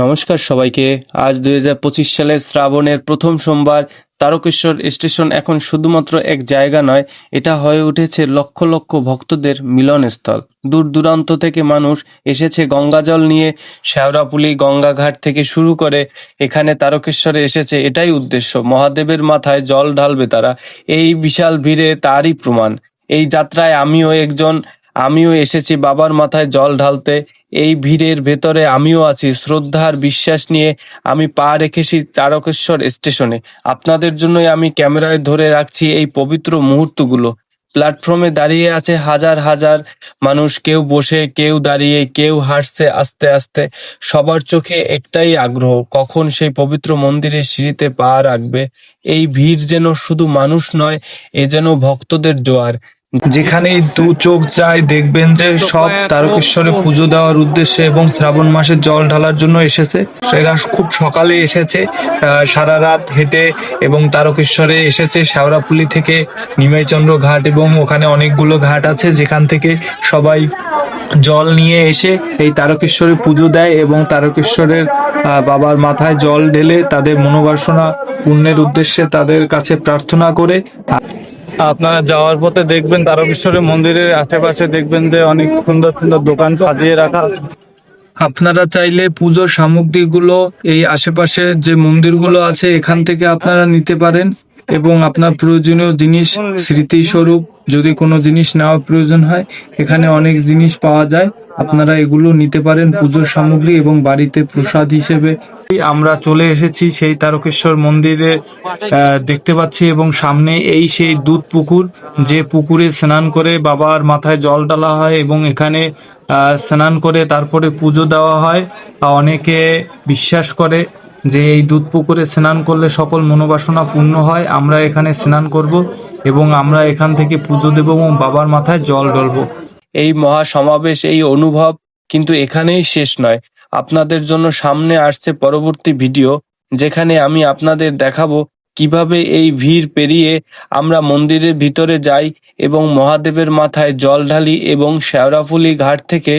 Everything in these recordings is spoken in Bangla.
নমস্কার সবাইকে। আজ দু হাজার পঁচিশ সালের শ্রাবণের প্রথম সোমবার তারকেশ্বর স্টেশন এখন শুধুমাত্র এক জায়গা নয়, এটা হয়ে উঠেছে লক্ষ লক্ষ ভক্তদের মিলনস্থল। দূর দূরান্ত থেকে মানুষ এসেছে গঙ্গাজল নিয়ে। শেওড়াপুলি গঙ্গাঘাট থেকে শুরু করে এখানে তারকেশ্বরে এসেছে এটাই উদ্দেশ্য। মহাদেবের মাথায় জল ঢালবে তারা। এই বিশাল ভিড়ে তারই প্রমাণ। এই যাত্রায় আমিও একজন আমিও এসেছি বাবার মাথায় জল ঢালতে। এই ভিড়ের ভেতরে আমিও আছি। শ্রদ্ধার বিশ্বাস নিয়ে আমি পা রেখেছি তারকেশ্বর স্টেশনে। আপনাদের জন্যই আমি ক্যামেরায় ধরে রাখছি এই পবিত্র মুহূর্তগুলো। প্ল্যাটফর্মে দাঁড়িয়ে আছে হাজার হাজার মানুষ। কেউ বসে, কেউ দাঁড়িয়ে, কেউ হাঁটছে আস্তে আস্তে। সবার চোখে একটাই আগ্রহ, কখন সেই পবিত্র মন্দিরের সিঁড়িতে পা রাখবে। এই ভিড় যেন শুধু মানুষ নয়, এ যেন ভক্তদের জোয়ার। যেখানেই দু চোখ যায়, দেখবেন যে সব তারকেশ্বরে পুজো দেওয়ার উদ্দেশ্যে এবং শ্রাবণ মাসে জল ঢালার জন্য এসেছে। সেরা খুব সকালে এসেছে সারা রাত হেঁটে এবং তারকেশ্বরে এসেছে শেওড়াপুলি থেকে নিমাইচন্দ্র ঘাট এবং ওখানে অনেকগুলো ঘাট আছে, যেখান থেকে সবাই জল নিয়ে এসে এই তারকেশ্বরে পুজো দেয় এবং তারকেশ্বরের বাবার মাথায় জল ঢেলে তাদের মনোবাসনা পূর্ণের উদ্দেশ্যে তাদের কাছে প্রার্থনা করে। আপনারা যাওয়ার পথে দেখবেন তারকেশ্বরের মন্দিরের আশেপাশে দেখবেন যে অনেক সুন্দর সুন্দর দোকান সাজিয়ে রাখা আপনারা চাইলে পুজোর সামগ্রীগুলো এই আশেপাশে যে মন্দিরগুলো আছে এখান থেকে আপনারা নিতে পারেন। এবং আপনার প্রয়োজনীয় জিনিস স্মৃতিস্বরূপ যদি কোনো জিনিস নেওয়া প্রয়োজন হয়, এখানে অনেক জিনিস পাওয়া যায়। আপনারা এগুলো নিতে পারেন পুজোর সামগ্রী এবং বাড়িতে প্রসাদ হিসেবে। আমরা চলে এসেছি সেই তারকেশ্বর মন্দিরে দেখতে পাচ্ছি এবং সামনে এই সেই দুধ পুকুর, যে পুকুরে স্নান করে বাবার মাথায় জল ডালা হয় এবং এখানে স্নান করে তারপরে পুজো দেওয়া হয়। অনেকে বিশ্বাস করে যে এই দুধ পুকুরে স্নান করলে সকল মনোবাসনা পূর্ণ হয়, আমরা এখানে স্নান করব এবং আমরা এখান থেকে পুজো দেব এবং বাবার মাথায় জল ঢালবো। এই মহা সমাবেশ এই অনুভব কিন্তু এখানেই শেষ নয়। আপনাদের জন্য সামনে আসছে পরবর্তী ভিডিও, যেখানে আমি আপনাদের দেখাবো কীভাবে এই ভিড় পেরিয়ে আমরা মন্দিরের ভিতরে যাই এবং মহাদেবের মাথায় জল ঢালি এবং শেওড়াফুলি ঘাট থেকে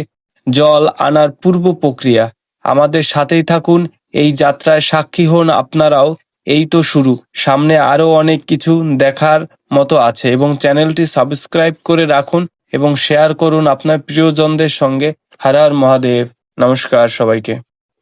জল আনার পূর্ব প্রক্রিয়া। আমাদের সাথেই থাকুন এই যাত্রায় সাক্ষী হন আপনারাও। এই তো শুরু। সামনে আরও অনেক কিছু দেখার মতো আছে এবং চ্যানেলটি সাবস্ক্রাইব করে রাখুন এবং শেয়ার করুন আপনার প্রিয়জনদের সঙ্গে। হারার মহাদেব। নমস্কার সবাইকে।